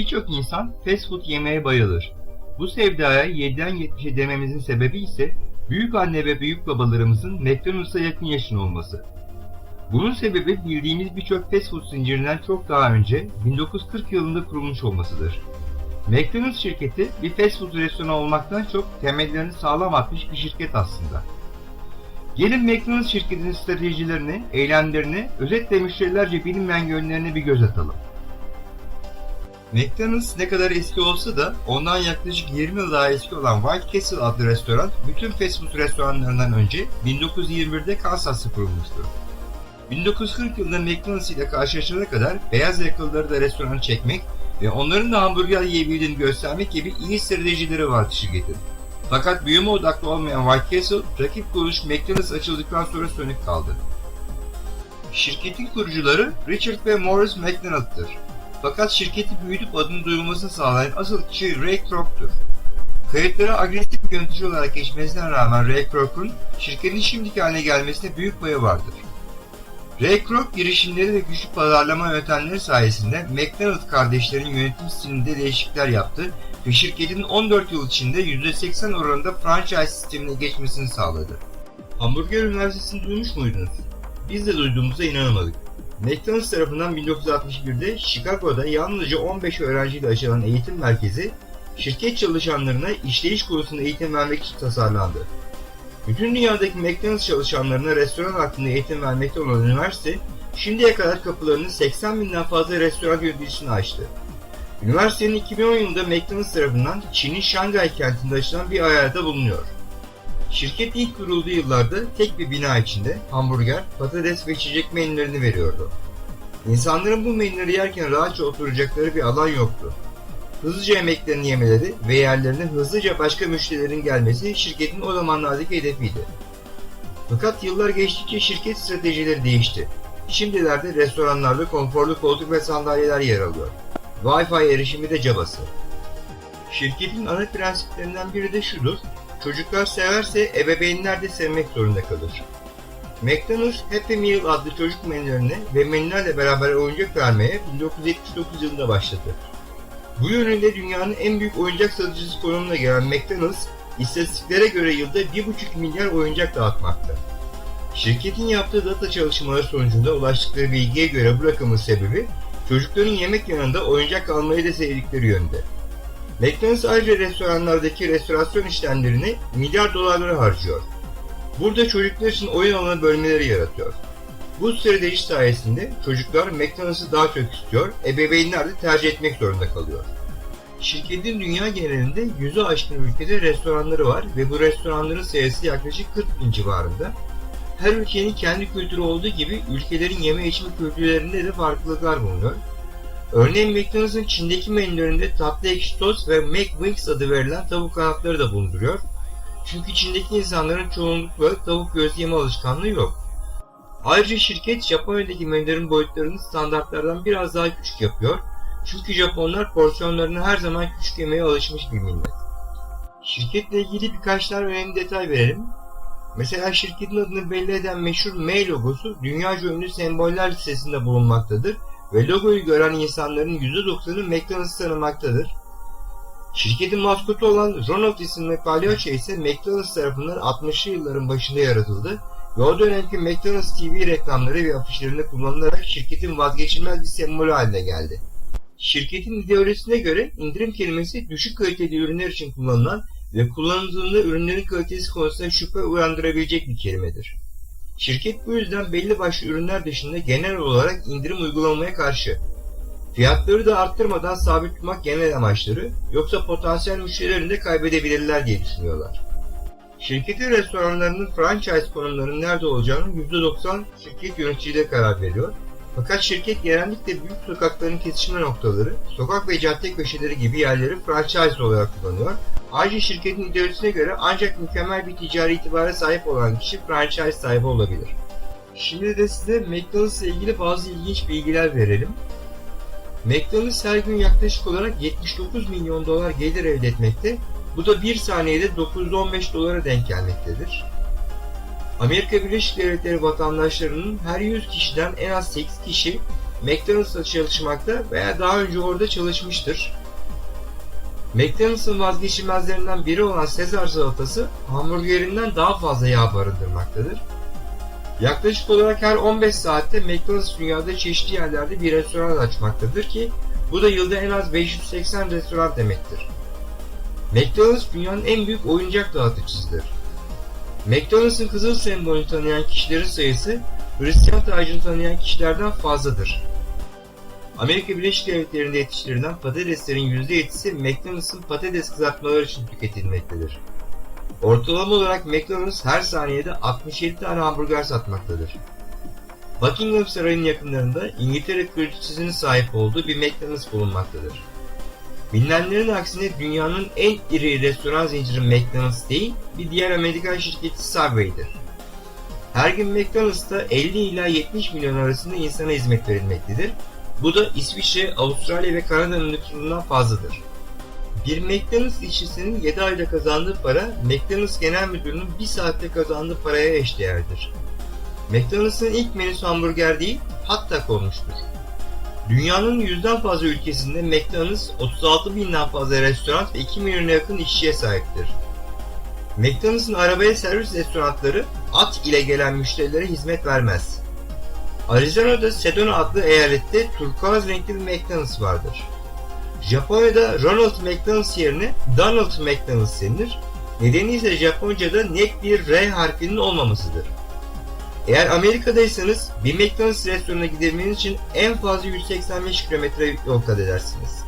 Birçok insan fast food yemeye bayılır. Bu sevdaya 7'den 70'e dememizin sebebi ise büyük anne ve büyük babalarımızın McDonald's'a yakın yaşın olması. Bunun sebebi bildiğimiz birçok fast food zincirinden çok daha önce 1940 yılında kurulmuş olmasıdır. McDonald's şirketi bir fast food restoranı olmaktan çok temellerini sağlam atmış bir şirket aslında. Gelin McDonald's şirketinin stratejilerini, eylemlerini, özetle müşterilerce bilinmeyen yönlerine bir göz atalım. McDonald's ne kadar eski olsa da ondan yaklaşık 20 yıl daha eski olan White Castle adlı restoran bütün fast food restoranlarından önce 1921'de Kansas'ta kurulmuştur. 1940 yılında McDonald's ile karşılaşana kadar beyaz yakalıları da restorana çekmek ve onların da hamburger yiyebildiğini göstermek gibi iyi stratejileri vardı şirketin. Fakat büyüme odaklı olmayan White Castle, rakip kuruluş McDonald's açıldıktan sonra sönük kaldı. Şirketin kurucuları Richard ve Morris McDonald'tır. Fakat şirketi büyütüp adını duyulmasını sağlayan asıl kişi Ray Kroc'tur. Kayıtlara agresif bir yönetici olarak geçmesine rağmen Ray Kroc'un şirketin şimdiki haline gelmesine büyük payı vardır. Ray Kroc girişimleri ve güçlü pazarlama yöntemleri sayesinde McDonald kardeşlerin yönetim stilinde değişiklikler yaptı ve şirketin 14 yıl içinde %80 oranında franchise sistemine geçmesini sağladı. Hamburger Üniversitesi'ni duymuş muydunuz? Biz de duyduğumuza inanamadık. McDonald's tarafından 1961'de Chicago'da yalnızca 15 öğrenciyle açılan eğitim merkezi, şirket çalışanlarına işleyiş konusunda eğitim vermek için tasarlandı. Bütün dünyadaki McDonald's çalışanlarına restoran hakkında eğitim vermekte olan üniversite, şimdiye kadar kapılarını 80 binden fazla restoran yöneticisine açtı. Üniversitenin 2010 yılında McDonald's tarafından Çin'in Şangay kentinde açılan bir ayarda bulunuyor. Şirket ilk kurulduğu yıllarda tek bir bina içinde hamburger, patates ve içecek menülerini veriyordu. İnsanların bu menüleri yerken rahatça oturacakları bir alan yoktu. Hızlıca yemeklerini yemeleri ve yerlerine hızlıca başka müşterilerin gelmesi şirketin o zamanlardaki hedefiydi. Fakat yıllar geçtikçe şirket stratejileri değişti. Şimdilerde restoranlarda konforlu koltuk ve sandalyeler yer alıyor. Wi-Fi erişimi de cabası. Şirketin ana prensiplerinden biri de şudur, çocuklar severse ebeveynler de sevmek zorunda kalır. McDonald's Happy Meal adlı çocuk menülerine ve menülerle beraber oyuncak vermeye 1979 yılında başladı. Bu yönünde dünyanın en büyük oyuncak satıcısı konumuna gelen McDonald's, istatistiklere göre yılda 1,5 milyar oyuncak dağıtmakta. Şirketin yaptığı data çalışmaları sonucunda ulaştıkları bilgiye göre bu rakamın sebebi, çocukların yemek yanında oyuncak almayı da sevdikleri yönde. McDonald's ayrıca restoranlardaki restorasyon işlemlerini milyar dolarları harcıyor. Burada çocuklar için oyun alanı bölmeleri yaratıyor. Bu strateji sayesinde çocuklar McDonald's'ı daha çok istiyor, ebeveynler de tercih etmek zorunda kalıyor. Şirketin dünya genelinde yüzü aşkın ülkede restoranları var ve bu restoranların sayısı yaklaşık 40 bin civarında. Her ülkenin kendi kültürü olduğu gibi ülkelerin yeme içme kültürlerinde de farklılıklar bulunuyor. Örneğin McDonald's'ın Çin'deki menülerinde tatlı ekşi sos ve McWings adı verilen tavuk kanatları da bulunduruyor. Çünkü Çin'deki insanların çoğunlukla tavuk göğsü yeme alışkanlığı yok. Ayrıca şirket Japonya'daki menülerin boyutlarını standartlardan biraz daha küçük yapıyor. Çünkü Japonlar porsiyonlarını her zaman küçük yemeye alışmış bir millet. Şirketle ilgili birkaç tane önemli detay verelim. Mesela şirketin adını belli eden meşhur M logosu dünyaca ünlü semboller listesinde bulunmaktadır ve logoyu gören insanların %90'ı McDonald's'ı tanımaktadır. Şirketin maskotu olan Ronald isimli palyaço ise McDonald's tarafından 60'lı yılların başında yaratıldı ve o dönemki McDonald's TV reklamları ve afişlerinde kullanılarak şirketin vazgeçilmez bir sembolü haline geldi. Şirketin ideolojisine göre indirim kelimesi düşük kaliteli ürünler için kullanılan ve kullanıldığında ürünlerin kalitesi konusunda şüphe uyandırabilecek bir kelimedir. Şirket bu yüzden belli başlı ürünler dışında genel olarak indirim uygulamaya karşı. Fiyatları da arttırmadan sabit tutmak genel amaçları, yoksa potansiyel müşterilerini de kaybedebilirler diye düşünüyorlar. Şirketin restoranlarının franchise konumlarının nerede olacağını %90 şirket yöneticileri karar veriyor. Fakat şirket genellikle büyük sokakların kesişme noktaları, sokak ve cadde köşeleri gibi yerleri franchise olarak kullanıyor. Ayrıca şirketin ideolojisine göre ancak mükemmel bir ticari itibara sahip olan kişi franchise sahibi olabilir. Şimdi de size McDonald's ile ilgili bazı ilginç bilgiler verelim. McDonald's her gün yaklaşık olarak 79 milyon dolar gelir elde etmekte. Bu da bir saniyede 915 dolara denk gelmektedir. Amerika Birleşik Devletleri vatandaşlarının her 100 kişiden en az 8 kişi McDonald's'ta çalışmakta veya daha önce orada çalışmıştır. McDonald's'ın vazgeçilmezlerinden biri olan Sezar salatası hamburgerinden daha fazla yağ barındırmaktadır. Yaklaşık olarak her 15 saatte McDonald's dünyada çeşitli yerlerde bir restoran açmaktadır ki bu da yılda en az 580 restoran demektir. McDonald's dünyanın en büyük oyuncak dağıtıcısıdır. McDonald's'ın kızıl sembolünü tanıyan kişilerin sayısı Hristiyan tacını tanıyan kişilerden fazladır. Amerika Birleşik Devletleri'nde yetiştirilen patateslerin %7'si McDonald's'ın patates kızartmaları için tüketilmektedir. Ortalama olarak McDonald's her saniyede 67 tane hamburger satmaktadır. Buckingham Sarayı'nın yakınlarında İngiltere kraliçesinin sahip olduğu bir McDonald's bulunmaktadır. Bilinenlerin aksine dünyanın en iri restoran zinciri McDonald's değil, bir diğer Amerikan şirketi Subway'dir. Her gün McDonald's'ta 50 ila 70 milyon arasında insana hizmet verilmektedir. Bu da İsviçre, Avustralya ve Kanada'nın nüfusundan fazladır. Bir McDonald's işçisinin 7 ayda kazandığı para, McDonald's Genel Müdürü'nün 1 saatte kazandığı paraya eşdeğerdir. McDonald's'ın ilk menüsü hamburger değil, hot dog olmuştur. Dünyanın yüzden fazla ülkesinde McDonald's 36 binden fazla restoran ve 2 milyona yakın işçiye sahiptir. McDonald's'ın arabaya servis restoranları at ile gelen müşterilere hizmet vermez. Arizona'da Sedona adlı eyalette turkuaz renkli bir McDonald's vardır. Japonya'da Ronald McDonald's yerine Donald McDonald's denilir. Nedeni ise Japonca'da net bir R harfinin olmamasıdır. Eğer Amerika'daysanız bir McDonald's restoranına gidebilmeniz için en fazla 185 kilometre yol kat edersiniz.